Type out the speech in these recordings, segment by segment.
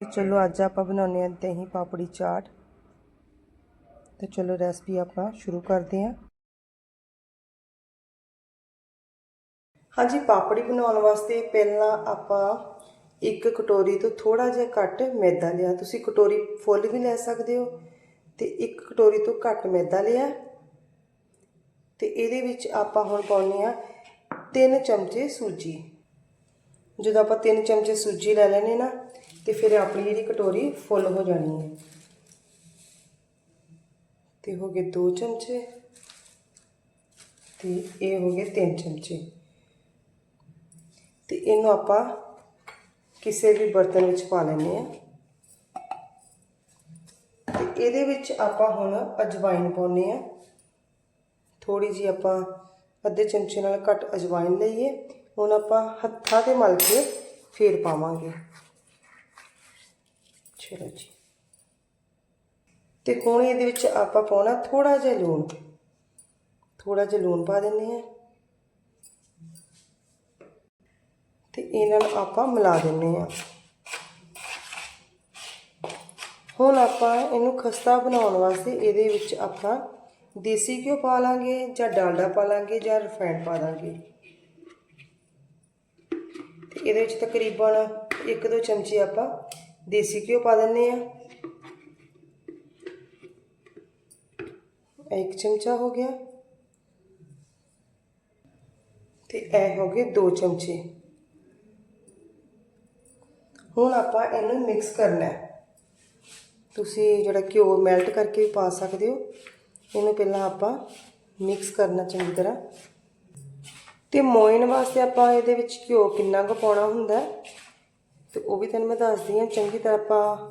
ਤੇ ਚਲੋ ਅੱਜ ਆਪਾਂ ਬਣਾਉਂਦੇ ਹਾਂ ਦਹੀਂ ਪਾਪੜੀ ਚਾਟ। ਤੇ ਚਲੋ ਰੈਸਪੀ ਆਪਾਂ ਸ਼ੁਰੂ ਕਰਦੇ ਹਾਂ। ਹਾਂਜੀ, ਪਾਪੜੀ ਬਣਾਉਣ ਵਾਸਤੇ ਪਹਿਲਾਂ ਆਪਾਂ ਇੱਕ ਕਟੋਰੀ ਤੋਂ ਥੋੜਾ ਜਿਹਾ ਘੱਟ ਮੈਦਾ ਲਿਆ। ਤੁਸੀਂ ਕਟੋਰੀ ਫੁੱਲ ਵੀ ਲੈ ਸਕਦੇ ਹੋ ਤੇ ਇੱਕ ਕਟੋਰੀ ਤੋਂ ਘੱਟ ਮੈਦਾ ਲਿਆ। ਤੇ ਇਹਦੇ ਵਿੱਚ ਆਪਾਂ ਹੁਣ ਪਾਉਨੇ ਆ 3 ਚਮਚੇ ਸੂਜੀ। ਜਦੋਂ ਆਪਾਂ 3 ਚਮਚੇ ਸੂਜੀ ਲੈ ਲੈਣੇ ਨਾ ਤੇ ਫਿਰ ਆਪਣੀ ਜਿਹੜੀ ਕਟੋਰੀ ਫੁੱਲ ਹੋ ਜਾਣੀ ਹੈ। ਤੇ ਹੋ ਗਏ 2 ਚਮਚੇ ਤੇ ਇਹ ਹੋ ਗਏ 3 ਚਮਚੇ। ਤੇ ਇਹਨੂੰ ਆਪਾਂ ਕਿਸੇ ਵੀ ਬਰਤਨ ਵਿੱਚ ਪਾ ਲੈਣੇ ਆ ਤੇ ਇਹਦੇ ਵਿੱਚ ਆਪਾਂ ਹੁਣ ਅਜਵਾਇਨ ਪਾਉਨੇ ਆ ਥੋੜੀ ਜੀ ਆਪਾਂ ਅੱਧੇ ਚਮਚੇ ਨਾਲ ਘੱਟ ਅਜਵਾਇਨ ਲਈਏ। ਹੁਣ ਆਪਾਂ ਹੱਥਾਂ ਤੇ ਮਲ ਕੇ ਫੇਰ ਪਾਵਾਂਗੇ। ਚਲੋ ਜੀ ਤੇ ਹੁਣ ਇਹਦੇ ਵਿੱਚ ਆਪਾਂ ਪਾਉਣਾ ਥੋੜਾ ਜਿਹਾ ਲੂਣ। ਥੋੜਾ ਜਿਹਾ ਲੂਣ ਪਾ ਦਿੰਨੇ ਆ ਤੇ ਇਹਨਾਂ ਨੂੰ ਆਪਾਂ ਮਿਲਾ ਦਿੰਨੇ ਆ ਹੁਣ ਆਪਾਂ ਇਹਨੂੰ ਖਸਤਾ ਬਣਾਉਣ ਵਾਸਤੇ ਇਹਦੇ ਵਿੱਚ ਆਪਾਂ ਦੇਸੀ ਘਿਓ ਪਾ ਲਾਂਗੇ ਜਾਂ ਡਾਲਡਾ ਪਾ ਲਾਂਗੇ ਜਾਂ ਰਿਫਾਈਂਡ ਪਾ ਦਾਂਗੇ ਤੇ ਇਹਦੇ ਵਿੱਚ ਤਕਰੀਬਨ 1-2 ਚਮਚੇ ਆਪਾਂ ਦੇਸੀ ਘਿਓ ਪਾ ਦਿੰਨੇ ਆ ਇੱਕ ਚਮਚਾ ਹੋ ਗਿਆ। ਤੇ ਇਹ ਹੋ ਗਏ 2 ਚਮਚੇ। ਹੁਣ ਆਪਾਂ ਇਹਨੂੰ ਮਿਕਸ ਕਰਨਾ ਹੈ। ਤੁਸੀਂ ਜਿਹੜਾ ਘਿਓ ਮੈਲਟ ਕਰਕੇ ਵੀ ਪਾ ਸਕਦੇ ਹੋ। ਇਹਨੂੰ ਪਹਿਲਾਂ ਆਪਾਂ ਮਿਕਸ ਕਰਨਾ ਚੰਗੀ ਤਰ੍ਹਾਂ। ਤੇ ਮੋਇਨ ਵਾਸਤੇ ਆਪਾਂ ਇਹਦੇ ਵਿੱਚ ਘਿਓ ਕਿੰਨਾ ਕੁ ਪਾਉਣਾ ਹੁੰਦਾ ਤੇ ਉਹ ਵੀ ਤੁਹਾਨੂੰ ਮੈਂ ਦੱਸਦੀ ਹਾਂ, ਚੰਗੀ ਤਰ੍ਹਾਂ ਆਪਾਂ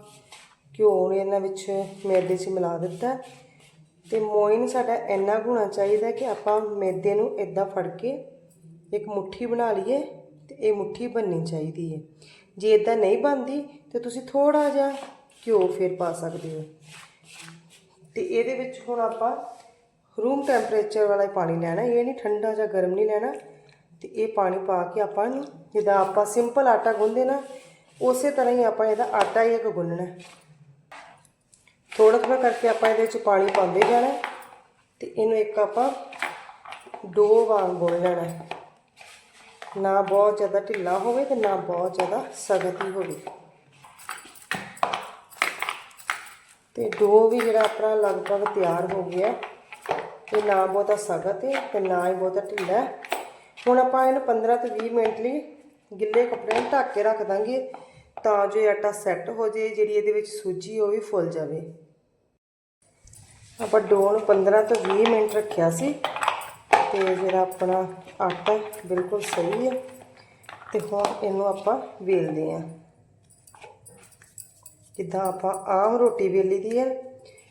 ਘਿਓ ਨੂੰ ਇਹਨਾਂ ਵਿੱਚ ਮੈਦੇ 'ਚ ਮਿਲਾ ਦਿੱਤਾ ਹੈ। ਤੇ ਮੋਇਨ ਸਾਡਾ ਇੰਨਾ ਕੁ ਹੋਣਾ ਚਾਹੀਦਾ ਕਿ ਆਪਾਂ ਮੈਦੇ ਨੂੰ ਇਦਾਂ ਫੜ ਕੇ ਇੱਕ ਮੁੱਠੀ ਬਣਾ ਲਈਏ ਤੇ ਇਹ ਮੁੱਠੀ ਬਣਨੀ ਚਾਹੀਦੀ ਹੈ। ਜੇ ਇਦਾਂ ਨਹੀਂ ਬਣਦੀ ਤੇ ਤੁਸੀਂ ਥੋੜਾ ਜਿਹਾ ਘਿਓ ਫਿਰ ਪਾ ਸਕਦੇ ਹੋ। ਤੇ ਇਹਦੇ ਵਿੱਚ ਹੁਣ ਆਪਾਂ ਰੂਮ ਟੈਂਪਰੇਚਰ ਵਾਲਾ ਪਾਣੀ ਲੈਣਾ, ਇਹ ਨਹੀਂ ਠੰਡਾ ਜਾਂ ਗਰਮ ਨਹੀਂ ਲੈਣਾ। ਤੇ ਇਹ ਪਾਣੀ ਪਾ ਕੇ ਆਪਾਂ ਨੂੰ ਜਿੱਦਾਂ ਆਪਾਂ ਸਿੰਪਲ ਆਟਾ ਗੁੰਨਦੇ ਨਾ ਉਸੇ ਤਰ੍ਹਾਂ ਹੀ ਆਪਾਂ ਇਹਦਾ ਆਟਾ ਹੀ ਇੱਕ ਗੁੰਨਣਾ। ਥੋੜਾ ਥੋੜਾ ਕਰਕੇ ਆਪਾਂ ਇਹਦੇ ਵਿੱਚ ਪਾਣੀ ਪਾਉਂਦੇ ਜਾਣਾ ਤੇ ਇਹਨੂੰ ਇੱਕ ਆਪਾਂ ਡੋ ਵਾਂਗ ਗੁੰਨ ਲੈਣਾ ਨਾ ਬਹੁਤ ਜ਼ਿਆਦਾ ਢਿੱਲਾ ਹੋਵੇ ਤੇ ਨਾ ਬਹੁਤ ਜ਼ਿਆਦਾ ਸਖਤ ਹੀ ਹੋਵੇ। ਤੇ ਡੋ ਵੀ ਜਿਹੜਾ ਆਪਣਾ ਲਗਭਗ ਤਿਆਰ ਹੋ ਗਿਆ ਤੇ ਨਾ ਬਹੁਤਾ ਸਖਤ ਹੈ ਤੇ ਨਾ ਹੀ ਬਹੁਤਾ ਢਿੱਲਾ ਹੁਣ ਆਪਾਂ ਇਹਨੂੰ 15 ਤੋਂ 20 ਮਿੰਟ ਲਈ ਗਿੱਲੇ ਕੱਪੜੇ ਨੂੰ ਢੱਕ ਕੇ ਰੱਖ ਦਾਂਗੇ, ਤਾਂ ਜੋ ਇਹ ਆਟਾ ਸੈੱਟ ਹੋ ਜੇ ਜਿਹੜੀ ਇਹਦੇ ਵਿੱਚ ਸੂਜੀ ਉਹ ਵੀ ਫੁੱਲ ਜਾਵੇ। ਆਪਾਂ ਡੋ ਨੂੰ 15 ਤੋਂ 20 ਮਿੰਟ ਰੱਖਿਆ ਸੀ, ਤੇ ਜਿਹੜਾ ਆਪਣਾ ਆਟਾ ਬਿਲਕੁਲ ਸਹੀ ਹੈ ਤੇ ਹੁਣ ਇਹਨੂੰ ਆਪਾਂ ਵੇਲਦੇ ਹਾਂ ਜਿੱਦਾਂ ਆਪਾਂ ਆਮ ਰੋਟੀ ਵੇਲੀ ਦੀ ਹੈ,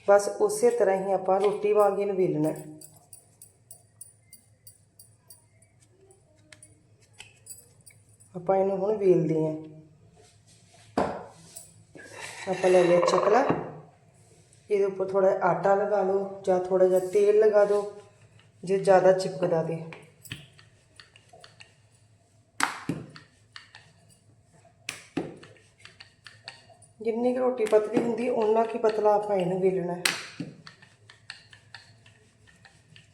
ਬਸ ਉਸੇ ਤਰ੍ਹਾਂ ਹੀ ਆਪਾਂ ਰੋਟੀ ਵਾਂਗ ਇਹਨੂੰ ਵੇਲਣਾ ਆਪਾਂ ਇਹਨੂੰ ਹੁਣ ਵੇਲਦੇ ਹਾਂ। ਆਪਾਂ ਲੈ ਲਿਆ ਚਕਲਾ। ਇਹਦੇ ਉੱਪਰ ਥੋੜਾ ਆਟਾ ਲਗਾ ਲਓ ਜਾਂ ਥੋੜਾ ਜਿਹਾ ਤੇਲ ਲਗਾ ਦਿਓ, ਜੇ ਜ਼ਿਆਦਾ ਚਿਪਕਦਾ ਤੇ। ਜਿੰਨੀ ਕੁ ਰੋਟੀ ਪਤਲੀ ਹੁੰਦੀ ਉਹਨਾਂ ਕੀ ਪਤਲਾ ਆਪਾਂ ਇਹਨੂੰ ਵੇਲਣਾ।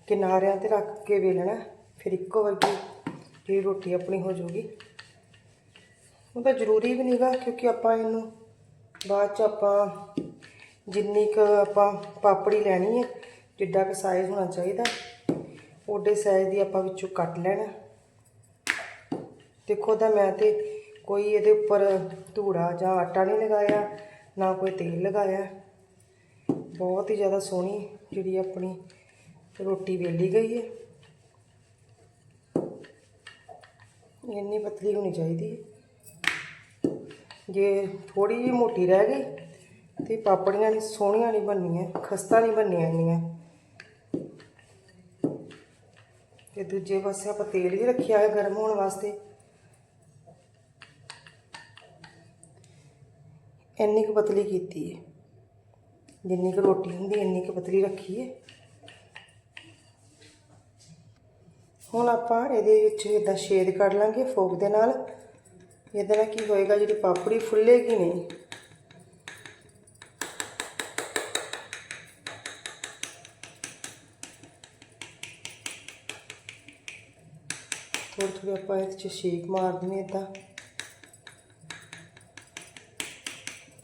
ਕਿਨਾਰਿਆਂ ਤੇ ਰੱਖ ਕੇ ਵੇਲਣਾ, ਫਿਰ ਇੱਕੋ ਵਰਗੀ ਜਿਹੜੀ ਰੋਟੀ ਆਪਣੀ ਹੋ ਜਾਊਗੀ। ਉਹ ਤਾਂ ਜ਼ਰੂਰੀ ਵੀ ਨਹੀਂਗਾ ਕਿਉਂਕਿ ਆਪਾਂ ਇਹਨੂੰ ਬਾਅਦ ਚ ਆਪਾਂ ਜਿੰਨੀ ਕੁ ਆਪਾਂ ਪਾਪੜੀ ਲੈਣੀ ਹੈ, ਜਿੱਡਾ ਕੁ ਸਾਈਜ਼ ਹੋਣਾ ਚਾਹੀਦਾ ਓਡੇ ਸਾਈਜ਼ ਦੀ ਆਪਾਂ ਵਿੱਚੋਂ ਕੱਟ ਲੈਣਾ। ਦੇਖੋ ਤਾਂ ਮੈਂ ਤੇ ਕੋਈ ਇਹਦੇ ਉੱਪਰ ਧੂੜਾ ਜਾਂ ਆਟਾ ਨਹੀਂ ਲਗਾਇਆ, ਨਾ ਕੋਈ ਤੇਲ ਲਗਾਇਆ। ਬਹੁਤ ਹੀ ਜ਼ਿਆਦਾ ਸੋਹਣੀ ਜਿਹੜੀ ਆਪਣੀ ਰੋਟੀ ਵੇਲੀ ਗਈ ਹੈ। ਇੰਨੀ ਪਤਲੀ ਹੋਣੀ ਚਾਹੀਦੀ ਹੈ। ਜੇ ਥੋੜੀ ਜਿਹੀ ਮੋਟੀ ਰਹਿ ਗਈ ਤੇ ਪਾਪੜੀਆਂ ਨਹੀਂ ਸੋਹਣੀਆਂ ਨਹੀਂ ਬਣਨੀਆਂ, ਖਸਤਾ ਨਹੀਂ ਬਣਨੀਆਂ ਇੰਨੀਆਂ। ਤੇ ਦੂਜੇ ਪਾਸੇ ਆਪਾਂ ਤੇਲ ਵੀ ਰੱਖਿਆ ਹੈ ਗਰਮ ਹੋਣ ਵਾਸਤੇ। ਇੰਨੀ ਕੁ ਪਤਲੀ ਕੀਤੀ ਹੈ ਜਿੰਨੀ ਕੁ ਰੋਟੀ ਹੁੰਦੀ, ਇੰਨੀ ਕੁ ਪਤਲੀ ਰੱਖੀ ਹੈ ਹੁਣ ਆਪਾਂ ਇਹਦੇ ਵਿੱਚ ਇਦਾਂ ਛੇਦ ਕੱਢ ਲਾਂਗੇ ਫੋਕ ਦੇ ਨਾਲ। ਇਹਦੇ ਨਾਲ ਕੀ ਹੋਏਗਾ, ਜਿਹੜੀ ਪਾਪੜੀ ਫੁੱਲੇਗੀ ਨਹੀਂ ਥੋੜ੍ਹੀ ਥੋੜ੍ਹੀ ਆਪਾਂ ਇਹਦੇ 'ਚ ਸ਼ੇਕ ਮਾਰ ਦਿੰਦੇ ਇਦਾਂ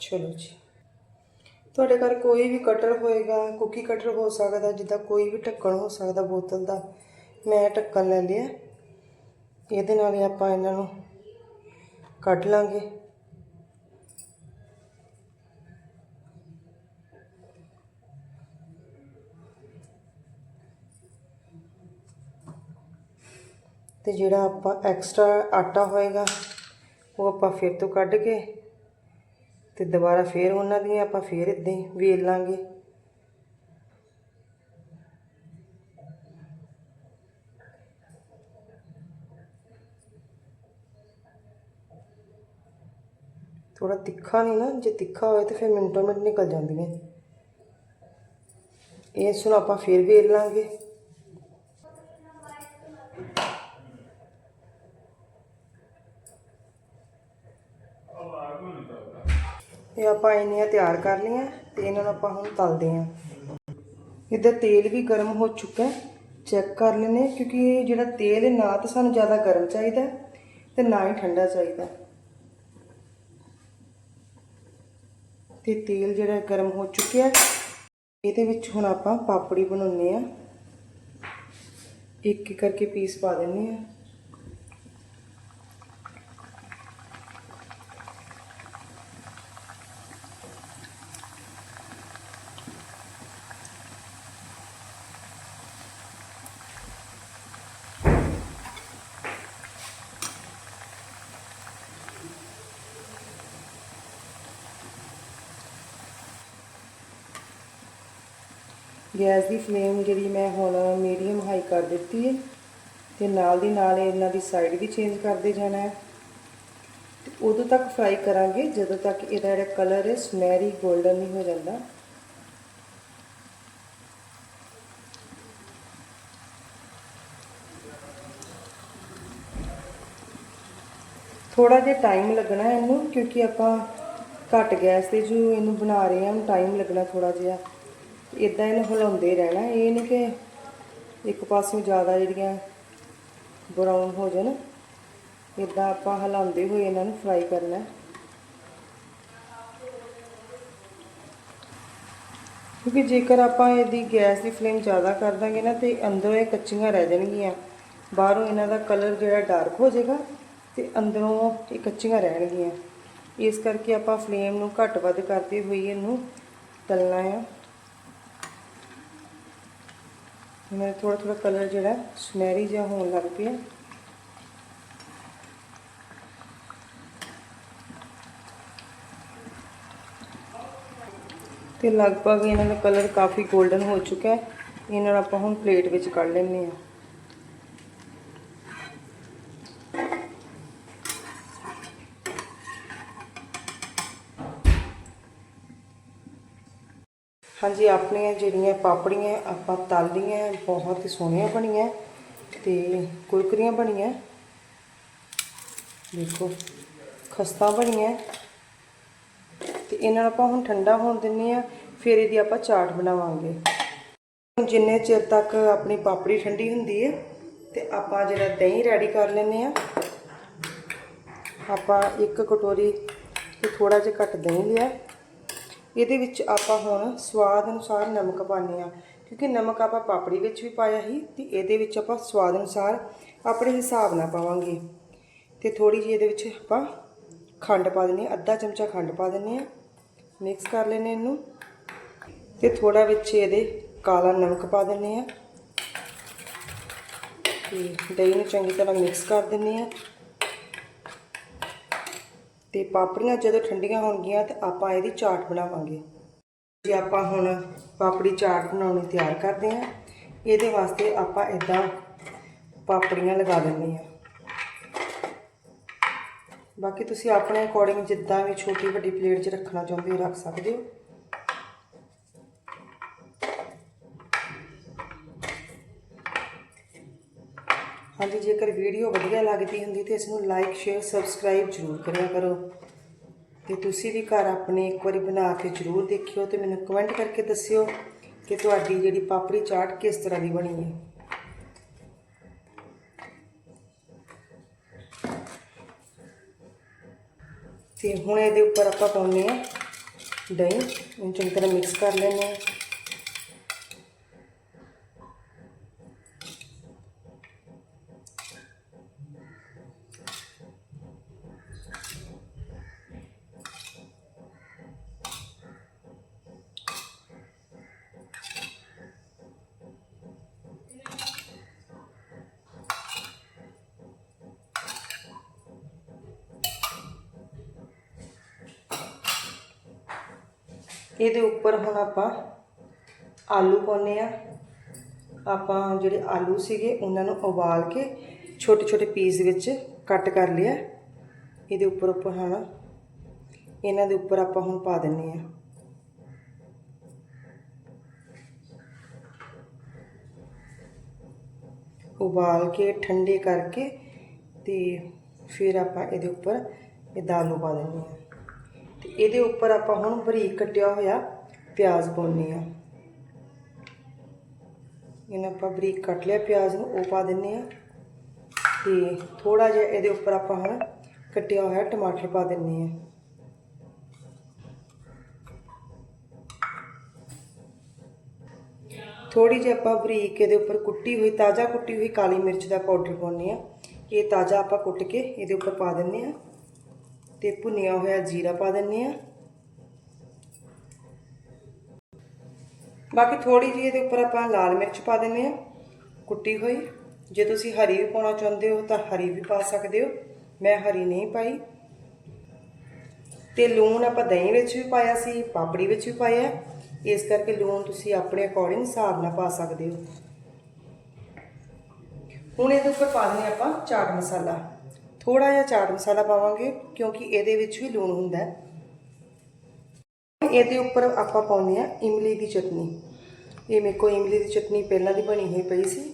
ਚਲੋ ਜੀ। ਤੁਹਾਡੇ ਘਰ ਕੋਈ ਵੀ ਕਟਰ ਹੋਏਗਾ, ਕੁਕੀ ਕਟਰ ਹੋ ਸਕਦਾ, ਜਿੱਦਾਂ ਕੋਈ ਵੀ ਢੱਕਣ ਹੋ ਸਕਦਾ ਬੋਤਲ ਦਾ। ਮੈਂ ਢੱਕਣ ਲੈ ਲਿਆ। ਇਹਦੇ ਨਾਲ ਆਪਾਂ ਇਹਨਾਂ ਨੂੰ ਕੱਢ ਲਾਂਗੇ। ਤੇ ਜਿਹੜਾ ਆਪਾਂ ਐਕਸਟਰਾ ਆਟਾ ਹੋਏਗਾ, ਉਹ ਆਪਾਂ ਫਿਰ ਤੋਂ ਕੱਢ ਕੇ ਤੇ ਦੁਬਾਰਾ ਫੇਰ ਉਹਨਾਂ ਦੀਆਂ ਆਪਾਂ ਫੇਰ ਇਦਾਂ ਹੀ ਵੇਲ ਲਾਂਗੇ। ਥੋੜਾ ਤਿੱਖਾ ਨਹੀਂ ਨਾ, ਜੇ ਤਿੱਖਾ ਹੋਏ ਤਾਂ ਫਿਰ ਮਿੰਟੋ ਮਿੰਟ ਨਿਕਲ ਜਾਂਦੀਆਂ। ਇਸ ਨੂੰ ਆਪਾਂ ਫਿਰ ਵੇਲ ਲਾਂਗੇ। ਇਹ ਆਪਾਂ ਇੰਨੀਆਂ ਤਿਆਰ ਕਰ ਲਈਆਂ ਤੇ ਇਹਨਾਂ ਨੂੰ ਆਪਾਂ ਹੁਣ ਤਲਦੇ ਆਂ। ਇੱਧਰ ਤੇਲ ਵੀ ਗਰਮ ਹੋ ਚੁੱਕਾ ਚੈੱਕ ਕਰ ਲੈਨੇ ਕਿਉਂਕਿ ਇਹ ਜਿਹੜਾ ਤੇਲ ਹੈ ਨਾ ਤਾਂ ਸਾਨੂੰ ਜ਼ਿਆਦਾ ਗਰਮ ਚਾਹੀਦਾ ਹੈ ਤੇ ਨਾ ਹੀ ਠੰਡਾ ਚਾਹੀਦਾ ਤੇ ਤੇਲ ਜਿਹੜਾ ਗਰਮ ਹੋ ਚੁੱਕਿਆ ਇਹਦੇ ਵਿੱਚ ਹੁਣ ਆਪਾਂ ਪਾਪੜੀ ਬਣਾਉਣੇ ਆ ਇੱਕ ਇੱਕ ਕਰਕੇ ਪੀਸ ਪਾ ਦਿੰਨੇ ਆ ਗੈਸ ਦੀ ਫਲੇਮ ਜਿਹੜੀ ਮੈਂ ਹੁਣ ਮੀਡੀਅਮ ਹਾਈ ਕਰ ਦਿੱਤੀ ਹੈ ਤੇ ਨਾਲ ਦੀ ਨਾਲ ਇਹਨਾਂ ਦੀ ਸਾਈਡ ਵੀ ਚੇਂਜ ਕਰਦੇ ਜਾਣਾ ਹੈ। ਤੇ ਉਦੋਂ ਤੱਕ ਫਰਾਈ ਕਰਾਂਗੇ ਜਦੋਂ ਤੱਕ ਇਹਦਾ ਜਿਹੜਾ ਕਲਰ ਹੈ ਸੁਨਹਿਰੀ 골ਡਨ ਨਹੀਂ ਹੋ ਜਾਂਦਾ। ਥੋੜਾ ਜਿਹਾ ਟਾਈਮ ਲੱਗਣਾ ਇਹਨੂੰ ਕਿਉਂਕਿ ਆਪਾਂ ਘੱਟ ਗੈਸ ਤੇ ਜੋ ਇਹਨੂੰ ਬਣਾ ਰਹੇ ਹਾਂ ਟਾਈਮ ਲੱਗਣਾ ਥੋੜਾ ਜਿਹਾ। ਇਦਾਂ ਇਹਨੂੰ ਹਿਲਾਉਂਦੇ ਰਹਿਣਾ, ਇਹ ਨਹੀਂ ਕਿ ਇੱਕ ਪਾਸਿਓਂ ਜ਼ਿਆਦਾ ਜਿਹੜੀਆਂ ਬਰਾਊਨ ਹੋ ਜਾਣ। ਇਦਾਂ ਆਪਾਂ ਹਿਲਾਉਂਦੇ ਹੋਏ ਇਹਨਾਂ ਨੂੰ ਫਰਾਈ ਕਰਨਾ। ਕਿਉਂਕਿ ਜੇਕਰ ਆਪਾਂ ਇਹਦੀ ਗੈਸ ਦੀ ਫਲੇਮ ਜ਼ਿਆਦਾ ਕਰ ਦਾਂਗੇ ਨਾ ਤੇ ਅੰਦਰੋਂ ਇਹ ਕੱਚੀਆਂ ਰਹਿ ਜਾਣਗੀਆਂ। ਬਾਹਰੋਂ ਇਹਨਾਂ ਦਾ ਕਲਰ ਜਿਹੜਾ ਡਾਰਕ ਹੋ ਜਾਏਗਾ ਤੇ ਅੰਦਰੋਂ ਇਹ ਕੱਚੀਆਂ ਰਹਿਣਗੀਆਂ। ਇਸ ਕਰਕੇ ਆਪਾਂ ਫਲੇਮ ਨੂੰ ਘੱਟ ਵੱਧ ਕਰਦੇ ਹੋਏ ਇਹਨੂੰ ਤਲਣਾ ਆ। ਮੇਰਾ ਥੋੜਾ ਥੋੜਾ ਕਲਰ ਜਿਹੜਾ ਸੁਨਹਿਰੀ ਜਿਹਾ ਹੋਣ ਲੱਗ ਪਿਆ। ਤੇ ਲਗਭਗ ਇਹਨਾਂ ਦਾ ਕਲਰ ਕਾਫੀ 골ਡਨ ਹੋ ਚੁੱਕਾ ਹੈ। ਇਹਨਾਂ ਨੂੰ ਆਪਾਂ ਹੁਣ ਪਲੇਟ ਵਿੱਚ ਕੱਢ ਲੈਂਦੇ ਹਾਂ। ਹਾਂਜੀ, ਆਪਣੀਆਂ ਜਿਹੜੀਆਂ ਪਾਪੜੀਆਂ, ਆਪਾਂ ਤਲ ਬਹੁਤ ਹੀ ਸੋਹਣੀਆਂ ਬਣੀਆਂ ਤੇ ਕੁਰਕਰੀਆਂ ਬਣੀਆਂ। ਦੇਖੋ, ਖਸਤਾ ਬਣੀਆਂ। ਤੇ ਇਹਨਾਂ ਨੂੰ ਆਪਾਂ ਹੁਣ ਠੰਡਾ ਹੋਣ ਦਿੰਨੇ ਆ, ਫਿਰ ਇਹਦੀ ਆਪਾਂ ਚਾਟ ਬਣਾਵਾਂਗੇ। ਹੁਣ ਜਿੰਨੇ ਚਿਰ ਤੱਕ ਆਪਣੀ ਪਾਪੜੀ ਠੰਡੀ ਹੁੰਦੀ ਹੈ ਤੇ ਆਪਾਂ ਜਿਹੜਾ ਦਹੀਂ ਰੈਡੀ ਕਰ ਲੈਨੇ ਆ, ਆਪਾਂ ਇੱਕ ਕਟੋਰੀ ਤੇ ਥੋੜਾ ਜਿਹਾ ਘੱਟ ਦਹੀਂ ਲਿਆ। ਇਹਦੇ ਵਿੱਚ ਆਪਾਂ ਹੁਣ ਸਵਾਦ ਅਨੁਸਾਰ ਨਮਕ ਪਾਉਂਦੇ ਆ ਕਿਉਂਕਿ ਨਮਕ ਆਪਾਂ ਪਾਪੜੀ ਵਿੱਚ ਵੀ ਪਾਇਆ ਸੀ ਤੇ ਇਹਦੇ ਵਿੱਚ ਆਪਾਂ ਸਵਾਦ ਅਨੁਸਾਰ ਆਪਣੇ ਹਿਸਾਬ ਨਾਲ ਪਾਵਾਂਗੇ। ਤੇ ਥੋੜੀ ਜਿਹੀ ਇਹਦੇ ਵਿੱਚ ਆਪਾਂ ਖੰਡ ਪਾ ਦਿੰਦੇ ਹਾਂ, ਅੱਧਾ ਚਮਚਾ ਖੰਡ ਪਾ ਦਿੰਦੇ ਆ ਮਿਕਸ ਕਰ ਲੈਨੇ ਇਹਨੂੰ। ਤੇ ਥੋੜਾ ਵਿੱਚ ਇਹਦੇ ਕਾਲਾ ਨਮਕ ਪਾ ਦਿੰਦੇ ਆ ਤੇ ਦਹੀਂ ਨੂੰ ਚੰਗੀ ਤਰ੍ਹਾਂ ਮਿਕਸ ਕਰ ਦਿੰਦੇ ਆ ਤੇ ਪਾਪੜੀਆਂ ਜਦੋਂ ਠੰਡੀਆਂ ਹੋਣਗੀਆਂ ਤਾਂ ਆਪਾਂ ਇਹਦੀ ਚਾਟ ਬਣਾਵਾਂਗੇ। ਜੇ ਆਪਾਂ ਹੁਣ ਪਾਪੜੀ ਚਾਟ ਬਣਾਉਣੀ ਤਿਆਰ ਕਰਦੇ ਹਾਂ, ਇਹਦੇ ਵਾਸਤੇ ਆਪਾਂ ਇਦਾਂ ਪਾਪੜੀਆਂ ਲਗਾ ਦਿੰਦੇ ਹਾਂ। ਬਾਕੀ ਤੁਸੀਂ ਆਪਣੇ ਅਕੋਰਡਿੰਗ ਜਿੱਦਾਂ ਵੀ ਛੋਟੀ ਵੱਡੀ ਪਲੇਟ 'ਚ ਰੱਖਣਾ ਚਾਹੁੰਦੇ ਹੋ, ਰੱਖ ਸਕਦੇ ਹੋ। ਹਾਂਜੀ, ਜੇਕਰ ਵੀਡੀਓ ਵਧੀਆ ਲੱਗਦੀ ਹੁੰਦੀ ਤੇ ਇਸ ਨੂੰ ਲਾਈਕ ਸ਼ੇਅਰ ਸਬਸਕ੍ਰਾਈਬ ਜ਼ਰੂਰ ਕਰਿਆ ਕਰੋ। ਤੇ ਤੁਸੀਂ ਵੀ ਘਰ ਆਪਣੇ ਇੱਕ ਵਾਰੀ ਬਣਾ ਕੇ ਜ਼ਰੂਰ ਦੇਖਿਓ ਤੇ ਮੈਨੂੰ ਕਮੈਂਟ ਕਰਕੇ ਦੱਸਿਓ ਕਿ ਤੁਹਾਡੀ ਜਿਹੜੀ ਪਾਪੜੀ ਚਾਟ ਕਿਸ ਤਰ੍ਹਾਂ ਦੀ ਬਣੀ ਹੈ। ਤੇ ਹੁਣ ਇਹਦੇ ਉੱਪਰ ਆਪਾਂ ਪਾਉਨੇ ਆ ਦਹੀਂ ਨੂੰ ਚੰਗੀ ਤਰ੍ਹਾਂ ਮਿਕਸ ਕਰ ਲੈਣੇ ਆ ਇਹਦੇ ਉੱਪਰ ਹੁਣ ਆਪਾਂ ਆਲੂ ਪਾਉਨੇ ਆ ਆਪਾਂ ਜਿਹੜੇ ਆਲੂ ਸੀਗੇ, ਉਹਨਾਂ ਨੂੰ ਉਬਾਲ ਕੇ ਛੋਟੇ ਛੋਟੇ ਪੀਸ ਵਿੱਚ ਕੱਟ ਕਰ ਲਿਆ। ਇਹਦੇ ਉੱਪਰ ਉੱਪਰ ਹੁਣ, ਇਹਨਾਂ ਦੇ ਉੱਪਰ ਆਪਾਂ ਹੁਣ ਪਾ ਦਿੰਨੇ ਆ ਉਬਾਲ ਕੇ, ਠੰਡੇ ਕਰਕੇ ਤੇ ਫਿਰ ਆਪਾਂ ਇਹਦੇ ਉੱਪਰ ਇਹ ਦਾਲ ਨੂੰ ਪਾ ਦਿੰਨੇ ਆ ਇਹਦੇ ਉੱਪਰ ਆਪਾਂ ਹੁਣ ਬਰੀਕ ਕੱਟਿਆ ਹੋਇਆ ਪਿਆਜ਼ ਪਾਉਨੇ ਆ ਇਹਨਾਂ ਆਪਾਂ ਬਰੀਕ ਕੱਟ ਲਿਆ, ਪਿਆਜ਼ ਨੂੰ ਉਹ ਪਾ ਦਿੰਨੇ ਆ ਤੇ ਥੋੜਾ ਜਿਹਾ ਇਹਦੇ ਉੱਪਰ ਆਪਾਂ ਹੁਣ ਕੱਟਿਆ ਹੋਇਆ ਟਮਾਟਰ ਪਾ ਦਿੰਨੇ ਆ ਥੋੜੀ ਜਿਹੀ ਆਪਾਂ ਬਰੀਕ ਇਹਦੇ ਉੱਪਰ ਕੁੱਟੀ ਹੋਈ, ਤਾਜ਼ਾ ਕੁੱਟੀ ਹੋਈ ਕਾਲੀ ਮਿਰਚ ਦਾ ਪਾਊਡਰ ਪਾਉਨੇ ਆ ਇਹ ਤਾਜ਼ਾ ਆਪਾਂ ਕੁੱਟ ਕੇ ਇਹਦੇ ਉੱਪਰ ਪਾ ਦਿੰਨੇ ਆ ਤੇ ਭੁੰਨਿਆ ਹੋਇਆ ਜੀਰਾ ਪਾ ਦਿੰਨੇ ਆ ਬਾਕੀ ਥੋੜੀ ਜਿਹੀ ਇਹਦੇ ਉੱਪਰ ਆਪਾਂ ਲਾਲ ਮਿਰਚ ਪਾ ਦਿੰਨੇ ਆ ਕੁੱਟੀ ਹੋਈ। ਜੇ ਤੁਸੀਂ ਹਰੀ ਵੀ ਪਾਉਣਾ ਚਾਹੁੰਦੇ ਹੋ ਤਾਂ ਹਰੀ ਵੀ ਪਾ ਸਕਦੇ ਹੋ। ਮੈਂ ਹਰੀ ਨਹੀਂ ਪਾਈ। ਤੇ ਲੂਣ ਆਪਾਂ ਦਹੀਂ ਵਿੱਚ ਵੀ ਪਾਇਆ ਸੀ, ਪਾਪੜੀ ਵਿੱਚ ਵੀ ਪਾਇਆ ਇਸ ਕਰਕੇ ਲੂਣ ਤੁਸੀਂ ਆਪਣੇ ਅਕੋਰਡਿੰਗ ਹਿਸਾਬ ਨਾਲ ਪਾ ਸਕਦੇ ਹੋ। ਹੁਣ ਇਹਦੇ ਉੱਪਰ ਪਾ ਦਿੰਦੇ ਆਪਾਂ ਚਾਟ ਮਸਾਲਾ। ਥੋੜਾ ਜਿਹਾ ਚਾਟ ਮਸਾਲਾ ਪਾਵਾਂਗੇ, ਕਿਉਂਕਿ ਇਹਦੇ ਵਿੱਚ ਵੀ ਲੂਣ ਹੁੰਦਾ ਹੈ। ਇਹਦੇ ਉੱਪਰ ਆਪਾਂ ਪਾਉਂਦੇ ਆ ਇਮਲੀ ਦੀ ਚਟਨੀ। ਇਹ ਮੇਰੇ ਕੋਲ ਇਮਲੀ ਦੀ ਚਟਨੀ ਪਹਿਲਾਂ ਦੀ ਬਣੀ ਹੋਈ ਪਈ ਸੀ,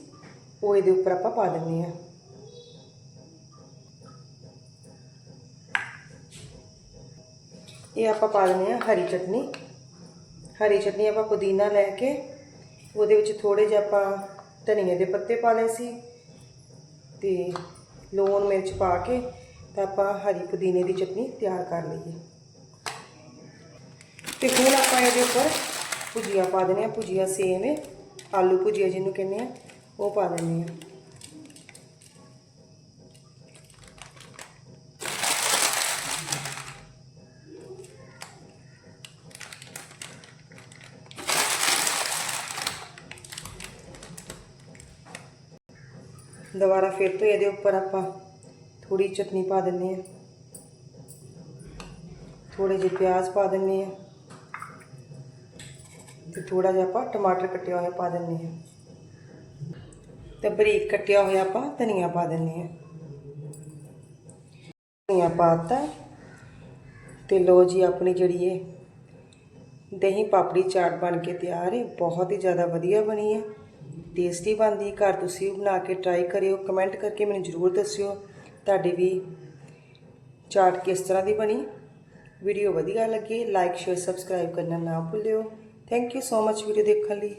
ਉਹ ਇਹਦੇ ਉੱਪਰ ਆਪਾਂ ਪਾ ਦਿੰਦੇ ਆ ਇਹ ਆਪਾਂ ਪਾ ਦਿੰਦੇ ਆ ਹਰੀ ਚਟਨੀ। ਹਰੀ ਚਟਨੀ ਆਪਾਂ ਪੁਦੀਨਾ ਲੈ ਕੇ, ਉਹਦੇ ਵਿੱਚ ਥੋੜੇ ਜਿਹਾ ਆਪਾਂ ਧਨੀਏ ਦੇ ਪੱਤੇ ਪਾ ਲਏ ਸੀ, ਤੇ ਲੂਣ ਮਿਰਚ ਪਾ ਕੇ ਤਾਂ ਆਪਾਂ ਹਰੀ ਪੁਦੀਨੇ ਦੀ ਚਟਨੀ ਤਿਆਰ ਕਰ ਲਈਏ। ਤੇ ਹੁਣ ਆਪਾਂ ਇਹਦੇ ਉੱਪਰ ਭੁਜੀਆ ਪਾ ਦਿੰਦੇ ਆ। ਭੁਜੀਆ ਸੇਮ ਹੈ ਆਲੂ ਭੁਜੀਆ ਜਿਹਨੂੰ ਕਹਿੰਦੇ ਆ, ਉਹ ਪਾ ਦਿੰਦੇ ਆ। ਦੁਬਾਰਾ ਫਿਰ ਤੋਂ ਇਹਦੇ ਉੱਪਰ ਆਪਾਂ ਥੋੜੀ ਚਟਨੀ ਪਾ ਦਿੰਦੇ ਆ ਥੋੜੇ ਜਿਹੇ ਪਿਆਜ਼ ਪਾ ਦਿੰਦੇ ਆ ਤੇ ਥੋੜਾ ਜਿਹਾ ਆਪਾਂ ਟਮਾਟਰ ਕੱਟਿਆ ਹੋਇਆ ਪਾ ਦਿੰਦੇ ਆ ਤੇ ਬਰੀਕ ਕੱਟਿਆ ਹੋਇਆ ਆਪਾਂ ਧਨੀਆ ਪਾ ਦਿੰਦੇ ਆ ਧਨੀਆ ਪਾਤਾ ਤੇ ਲੋ ਜੀ ਆਪਣੀ ਜਿਹੜੀ ਇਹ ਦਹੀਂ ਪਾਪੜੀ ਚਾਟ ਬਣ ਕੇ ਤਿਆਰ ਹੈ ਬਹੁਤ ਹੀ ਜ਼ਿਆਦਾ ਵਧੀਆ ਬਣੀ ਹੈ ਟੇਸਟੀ ਬਣਦੀ ਘਰ ਤੁਸੀਂ ਵੀ ਬਣਾ ਕੇ ਟਰਾਈ ਕਰਿਓ। ਕਮੈਂਟ ਕਰਕੇ ਮੈਨੂੰ ਜ਼ਰੂਰ ਦੱਸਿਓ। ਤੁਹਾਡੀ ਵੀ ਚਾਟ ਕਿਸ ਤਰ੍ਹਾਂ ਦੀ ਬਣੀ। ਵੀਡੀਓ ਵਧੀਆ ਲੱਗੀ ਲਾਈਕ ਸ਼ੇਅਰ ਸਬਸਕ੍ਰਾਈਬ ਕਰਨਾ ਨਾ ਭੁੱਲਿਓ। Thank you so much video ਦੇਖਣ ਲਈ।